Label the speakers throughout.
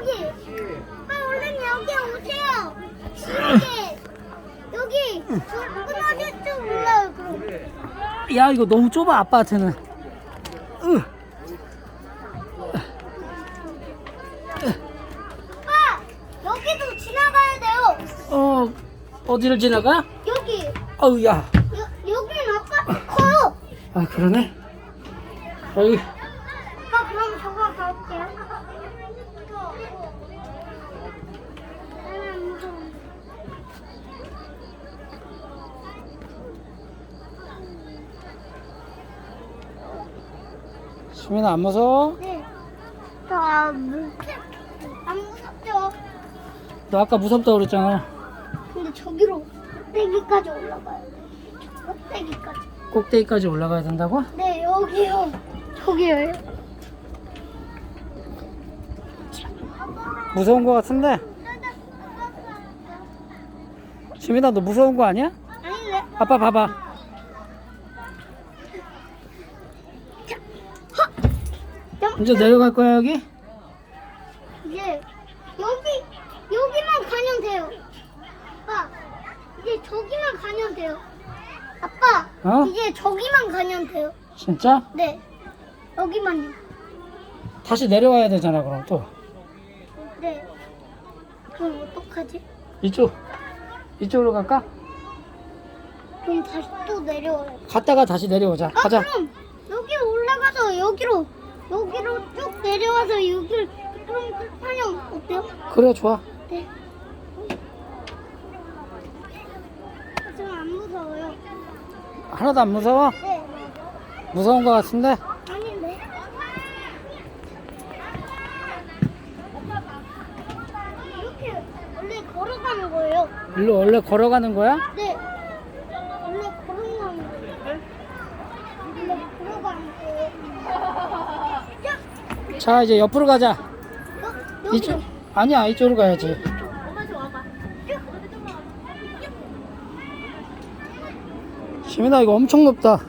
Speaker 1: 여기. 아, 얼른 여기 오세요. 여기. 여기. 끊어질 줄 몰라요, 그럼.
Speaker 2: 야 이거 너무 좁아 아빠한테는 으.
Speaker 1: 아, 여기도 지나가야 돼요.
Speaker 2: 어 어디를 지나가?
Speaker 1: 여기.
Speaker 2: 어우 야.
Speaker 1: 여, 여기는 아빠 커요.
Speaker 2: 아 그러네. 여기
Speaker 1: 아, 그럼 저거 갈게요. 나는 무서워.
Speaker 2: 수민아 안 무서워?
Speaker 1: 네. 안 무섭죠?
Speaker 2: 너 아까 무섭다고 그랬잖아.
Speaker 1: 근데 저기로 꼭대기까지 올라가요. 꼭대기까지.
Speaker 2: 꼭대기까지 올라가야 된다고?
Speaker 1: 네, 여기요. 저기요.
Speaker 2: 무서운 거 같은데? 수민아 너 무서운 거 아니야?
Speaker 1: 아니네.
Speaker 2: 아빠 봐봐. 이제 내려갈 거야 여기?
Speaker 1: 이제 여기 여기만 가면 돼요. 아빠, 이제 저기만 가면 돼요. 아빠,
Speaker 2: 어?
Speaker 1: 이제 저기만 가면 돼요.
Speaker 2: 진짜?
Speaker 1: 네, 여기만요.
Speaker 2: 다시 내려와야 되잖아 그럼 또.
Speaker 1: 네. 그럼 어떡하지?
Speaker 2: 이쪽. 이쪽으로 갈까?
Speaker 1: 그럼 다시 또 내려와요.
Speaker 2: 갔다가 다시 내려오자.
Speaker 1: 아,
Speaker 2: 가자.
Speaker 1: 그럼 여기 올라가서 여기로 여기로 쭉 내려와서 여기를 그럼 끝판형 어때요?
Speaker 2: 그래 좋아.
Speaker 1: 네. 저는 안 무서워요.
Speaker 2: 하나도 안 무서워?
Speaker 1: 네.
Speaker 2: 무서운 거 같은데?
Speaker 1: 아닌데. 이렇게 원래 걸어가는 거예요.
Speaker 2: 일로 원래 걸어가는 거야?
Speaker 1: 네. 원래 걸어가는 거예요. 원래 걸어가는 거예요. 야,
Speaker 2: 자 이제 옆으로 가자.
Speaker 1: 어.
Speaker 2: 이쪽 아니야 이쪽으로 가야지. 시민아 이거 엄청 높다.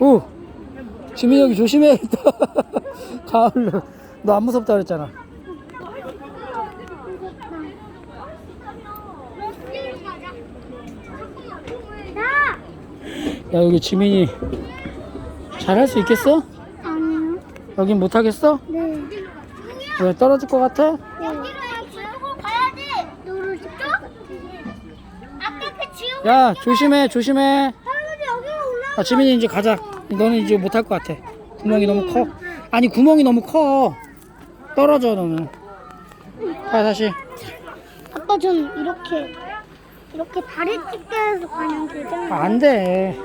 Speaker 2: 오, 지민이 여기 조심해야겠다. 가을로. 너 안 무섭다 그랬잖아. 야 여기 지민이 잘할 수 있겠어?
Speaker 1: 아니요.
Speaker 2: 여긴 못하겠어?
Speaker 1: 네.
Speaker 2: 왜 떨어질 것 같아?
Speaker 1: 그 지우고.
Speaker 2: 야 조심해 조심해.
Speaker 1: 아
Speaker 2: 지민이 이제 가자. 너는 이제 못할 것 같아. 구멍이 너무 커. 아니 구멍이 너무 커. 떨어져 너는. 가 다시.
Speaker 1: 아빠 전 이렇게 이렇게 다리 찢게 해서 가면 되잖아.
Speaker 2: 아, 안 돼.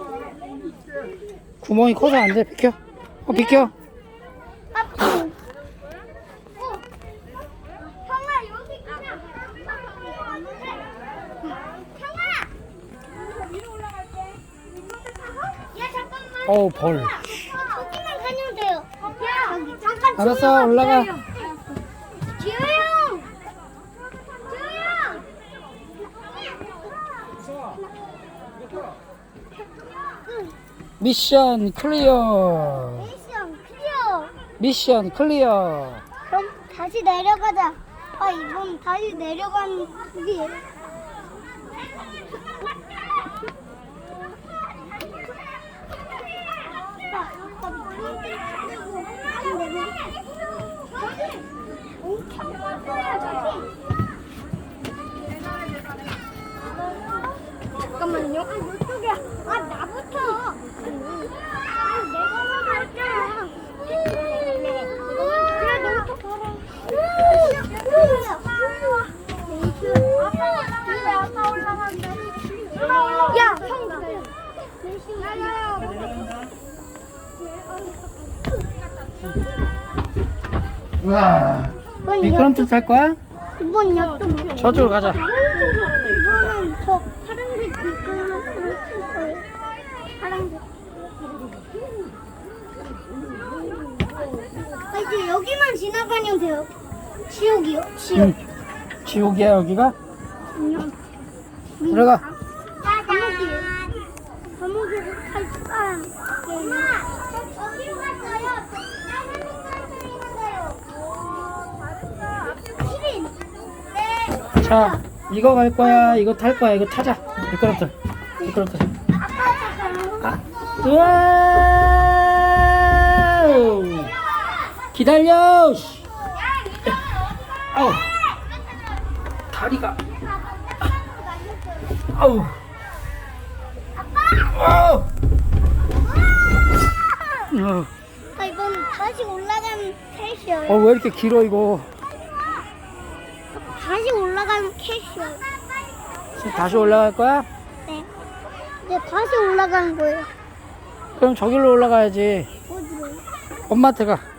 Speaker 2: 구멍이 커서 안 돼. 비켜. 어 비켜.
Speaker 1: 어.
Speaker 2: 어우 벌.
Speaker 1: 저기만 가면 돼요. 야 잠깐.
Speaker 2: 알았어 올라가.
Speaker 1: 지우 형. 지우 형. 응.
Speaker 2: 미션 클리어.
Speaker 1: 미션 클리어.
Speaker 2: 미션 클리어.
Speaker 1: 그럼 다시 내려가자. 아 이번 다시. 엄청 커요 저기. 잠깐만요. 아, 이쪽에. 아, 나 부터. 아, 내가 먼저 할게요. 그래, 너부터 걸어. 아빠 올라간다. 야, 형.
Speaker 2: 와. 미끄럼틀 탈 거야?
Speaker 1: 이번 약도
Speaker 2: 저쪽으로 가자.
Speaker 1: 이거는 저 파란색 미끄럼틀 탈 거예요. 파란색. 아, 이제 여기만 지나가면 돼요. 지옥이요, 지옥.
Speaker 2: 응. 지옥이야 여기가?
Speaker 1: 안녕.
Speaker 2: 들어가.
Speaker 1: 감옥이에요. 감옥이 여기로 갈 사람. 엄마, 저 어디로 갔어요?
Speaker 2: 자, 이거 갈 거야. 이거 탈 거야. 이거 타자. 미끄럽다. 미끄럽다.
Speaker 1: 아,
Speaker 2: 우와! 기다려. 씨. 아우. 다리가. 아우. 아우. 어,
Speaker 1: 아, 이건 다시 올라가는 캐시요.
Speaker 2: 어, 왜 이렇게 길어 이거?
Speaker 1: 다시 올라가는 캐시요.
Speaker 2: 지금 다시 올라갈 거야?
Speaker 1: 네. 이제 다시 올라가는 거예요.
Speaker 2: 그럼 저길로 올라가야지. 엄마한테 가.